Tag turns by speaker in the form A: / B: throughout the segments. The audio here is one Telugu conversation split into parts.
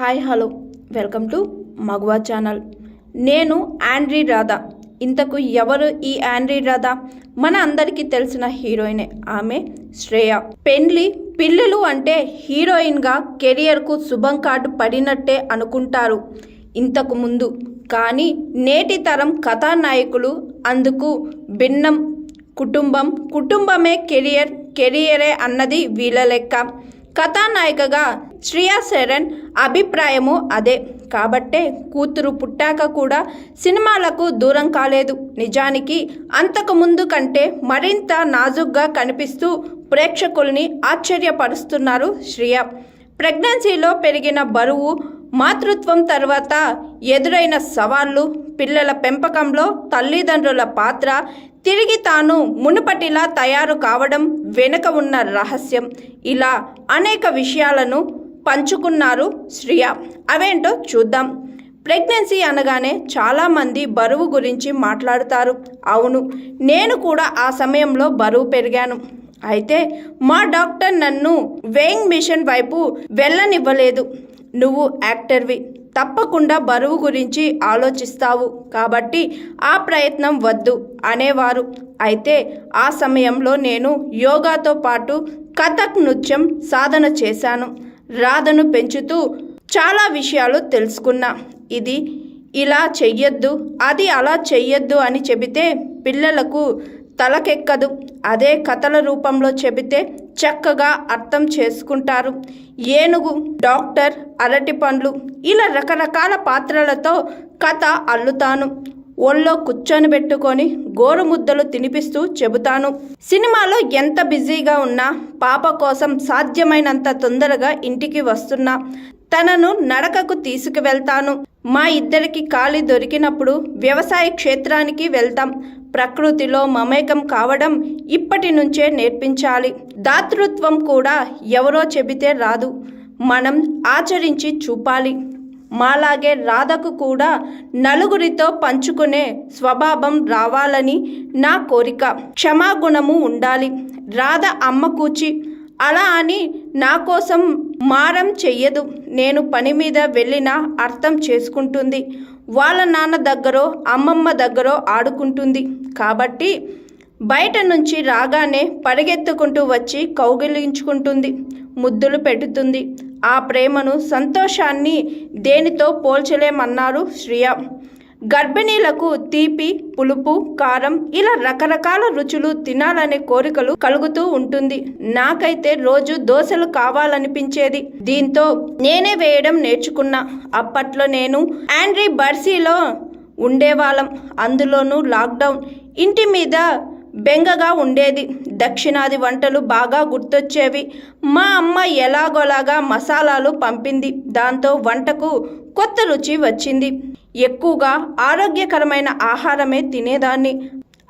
A: Hi hello. Welcome to Maguva channel. నేను ఆండ్రీ రాధా. ఇంతకు ఎవరు ఈ ఆండ్రీ రాధా? మన అందరికీ తెలిసిన హీరోయినే ఆమె శ్రేయ. పెండ్లి పిల్లలు అంటే హీరోయిన్గా కెరియర్కు శుభం కార్డు పడినట్టే అనుకుంటారు ఇంతకు ముందు. కానీ నేటి తరం కథానాయకులు అందుకు భిన్నం. కుటుంబం కుటుంబమే కెరియర్ కెరియరే అన్నది వీళ్ళ లెక్క. కథానాయికగా శ్రియా శరణ్ అభిప్రాయము అదే. కాబట్టే కూతురు పుట్టాక కూడా సినిమాలకు దూరం కాలేదు. నిజానికి అంతకు ముందు కంటే మరింత నాజుగ్గా కనిపిస్తూ ప్రేక్షకుల్ని ఆశ్చర్యపరుస్తున్నారు శ్రియ. ప్రెగ్నెన్సీలో పెరిగిన బరువు మాతృత్వం తర్వాత ఎదురైన సవాళ్ళు పిల్లల పెంపకంలో తల్లిదండ్రుల పాత్ర తిరిగి తాను మునుపటిలా తయారు కావడం వెనుక ఉన్న రహస్యం. ఇలా అనేక విషయాలను పంచుకున్నారు శ్రియ. అవేంటో చూద్దాం. ప్రెగ్నెన్సీ అనగానే చాలామంది బరువు గురించి మాట్లాడుతారు. అవును నేను కూడా ఆ సమయంలో బరువు పెరిగాను. అయితే మా డాక్టర్ నన్ను వేయింగ్ మిషన్ వైపు వెళ్ళనివ్వలేదు. నువ్వు యాక్టర్వి. తప్పకుండా బరువు గురించి ఆలోచిస్తావు. కాబట్టి ఆ ప్రయత్నం వద్దు అనేవారు. అయితే ఆ సమయంలో నేను యోగాతో పాటు కథక్ నృత్యం సాధన చేశాను. రాధను పెంచుతూ చాలా విషయాలు తెలుసుకున్నా. ఇది ఇలా చెయ్యొద్దు అది అలా చెయ్యొద్దు అని చెబితే పిల్లలకు తలకెక్కదు. అదే కథల రూపంలో చెబితే చక్కగా అర్థం చేసుకుంటారు. ఏనుగు డాక్టర్ అరటి పండ్లు ఇలా రకరకాల పాత్రలతో కథ అల్లుతాను. ఒళ్ళో కూర్చొని పెట్టుకొని గోరుముద్దలు తినిపిస్తూ చెబుతాను. సినిమాలో ఎంత బిజీగా ఉన్నా పాప కోసం సాధ్యమైనంత తొందరగా ఇంటికి వస్తున్నా. తనను నడకకు తీసుకువెళ్తాను. మా ఇద్దరికి ఖాళీ దొరికినప్పుడు వ్యవసాయ క్షేత్రానికి వెళ్తాం. ప్రకృతిలో మమేకం కావడం ఇప్పటి నుంచే నేర్పించాలి. దాతృత్వం కూడా ఎవరో చెబితే రాదు. మనం ఆచరించి చూపాలి. మాలాగే రాధకు కూడా నలుగురితో పంచుకునే స్వభావం రావాలని నా కోరిక. క్షమాగుణము ఉండాలి. రాధ అమ్మ కూచి అలా అని నా కోసం మారం చెయ్యదు. నేను పని మీద వెళ్ళినా అర్థం చేసుకుంటుంది. వాళ్ళ నాన్న దగ్గరో అమ్మమ్మ దగ్గరో ఆడుకుంటుంది. కాబట్టి బయట నుంచి రాగానే పరిగెత్తుకుంటూ వచ్చి కౌగిలించుకుంటుంది. ముద్దులు పెడుతుంది. ఆ ప్రేమను సంతోషాన్ని దేనితో పోల్చలేమన్నారు శ్రియ. గర్భిణీలకు తీపి పులుపు కారం ఇలా రకరకాల రుచులు తినాలనే కోరికలు కలుగుతూ ఉంటుంది. నాకైతే రోజు దోశలు కావాలనిపించేది. దీంతో నేనే వేయడం నేర్చుకున్నా. అప్పట్లో నేను ఆండ్రీ బర్సీలో ఉండేవాళ్ళం. అందులోనూ లాక్డౌన్ ఇంటి మీద బెంగగా ఉండేది. దక్షిణాది వంటలు బాగా గుర్తొచ్చేవి. మా అమ్మ ఎలాగోలాగా మసాలాలు పంపింది. దాంతో వంటకు కొత్త రుచి వచ్చింది. ఎక్కువగా ఆరోగ్యకరమైన ఆహారమే తినేదాన్ని.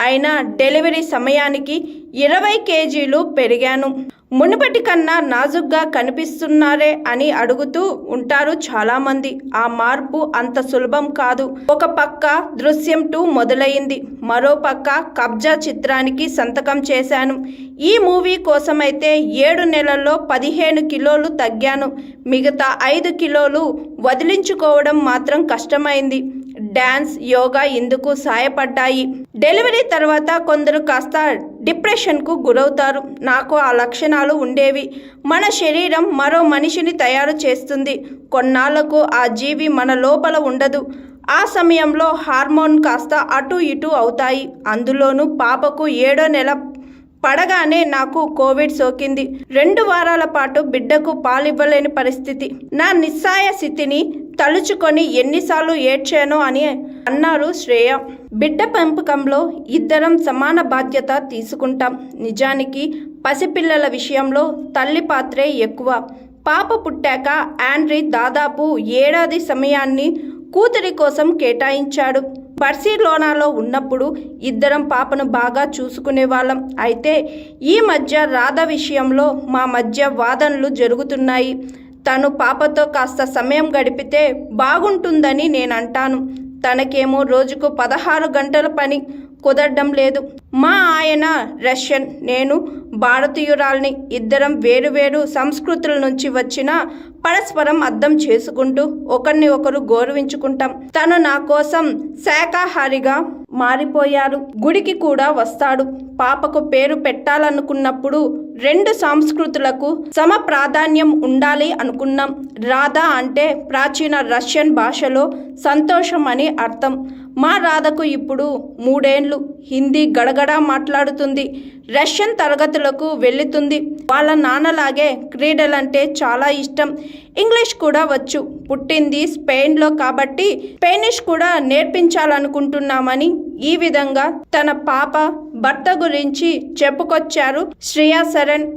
A: అయినా డెలివరీ సమయానికి ఇరవై కేజీలు పెరిగాను. మునుపటి కన్నా నాజుగ్గా కనిపిస్తున్నారే అని అడుగుతూ ఉంటారు చాలామంది. ఆ మార్పు అంత సులభం కాదు. ఒక పక్క దృశ్యం టూ మొదలైంది. మరో పక్క కబ్జా చిత్రానికి సంతకం చేశాను. ఈ మూవీ కోసమైతే ఏడు నెలల్లో పదిహేను కిలోలు తగ్గాను. మిగతా ఐదు కిలోలు వదిలించుకోవడం మాత్రం కష్టమైంది. డ్యాన్స్ యోగా ఇందుకు సాయపడ్డాయి. డెలివరీ తర్వాత కొందరు కాస్త డిప్రెషన్కు గురవుతారు. నాకు ఆ లక్షణాలు ఉండేవి. మన శరీరం మరో మనిషిని తయారు చేస్తుంది. కొన్నాళ్ళకు ఆ జీవి మన లోపల ఉండదు. ఆ సమయంలో హార్మోన్ కాస్త అటు ఇటు అవుతాయి. అందులోనూ పాపకు ఏడో నెల పడగానే నాకు కోవిడ్ సోకింది. రెండు వారాల పాటు బిడ్డకు పాలివ్వలేని పరిస్థితి. నా నిస్సాయ స్థితిని తలుచుకొని ఎన్నిసార్లు ఏడ్చానో అని అన్నారు శ్రేయ. బిడ్డ పెంపకంలో ఇద్దరం సమాన బాధ్యత తీసుకుంటాం. నిజానికి పసిపిల్లల విషయంలో తల్లి పాత్రే ఎక్కువ. పాప పుట్టాక ఆండ్రీ దాదాపు ఏడాది సమయాన్ని కూతురి కోసం కేటాయించాడు. బర్సిలోనాలో ఉన్నప్పుడు ఇద్దరం పాపను బాగా చూసుకునేవాళ్ళం. అయితే ఈ మధ్య రాధ విషయంలో మా మధ్య వాదనలు జరుగుతున్నాయి. తను పాపతో కాస్త సమయం గడిపితే బాగుంటుందని నేను అంటాను తనకేమో రోజుకు పదహారు గంటల పని కుదరడం లేదు. మా ఆయన రష్యన్ నేను భారతీయురాల్ని ఇద్దరం వేరువేరు సంస్కృతుల నుంచి వచ్చిన పరస్పరం అర్థం చేసుకుంటూ ఒకరిని ఒకరు గౌరవించుకుంటాం. తను నా కోసం శాకాహారిగా మారిపోయారు. గుడికి కూడా వస్తాడు. పాపకు పేరు పెట్టాలనుకున్నప్పుడు రెండు సంస్కృతులకు సమ ప్రాధాన్యం ఉండాలి అనుకున్నాం. రాధా అంటే ప్రాచీన రష్యన్ భాషలో సంతోషం అని అర్థం. మా రాధకు ఇప్పుడు మూడేండ్లు. హిందీ గడగడ మాట్లాడుతుంది. రష్యన్ తరగతులకు వెళుతుంది వాళ్ళ నాన్నలాగే క్రీడలంటే చాలా ఇష్టం. ఇంగ్లీష్ కూడా వచ్చు. పుట్టింది స్పెయిన్లో కాబట్టి స్పెయినిష్ కూడా నేర్పించాలనుకుంటున్నామని ఈ విధంగా తన పాప భర్త గురించి చెప్పుకొచ్చారు శ్రేయా శరణ్.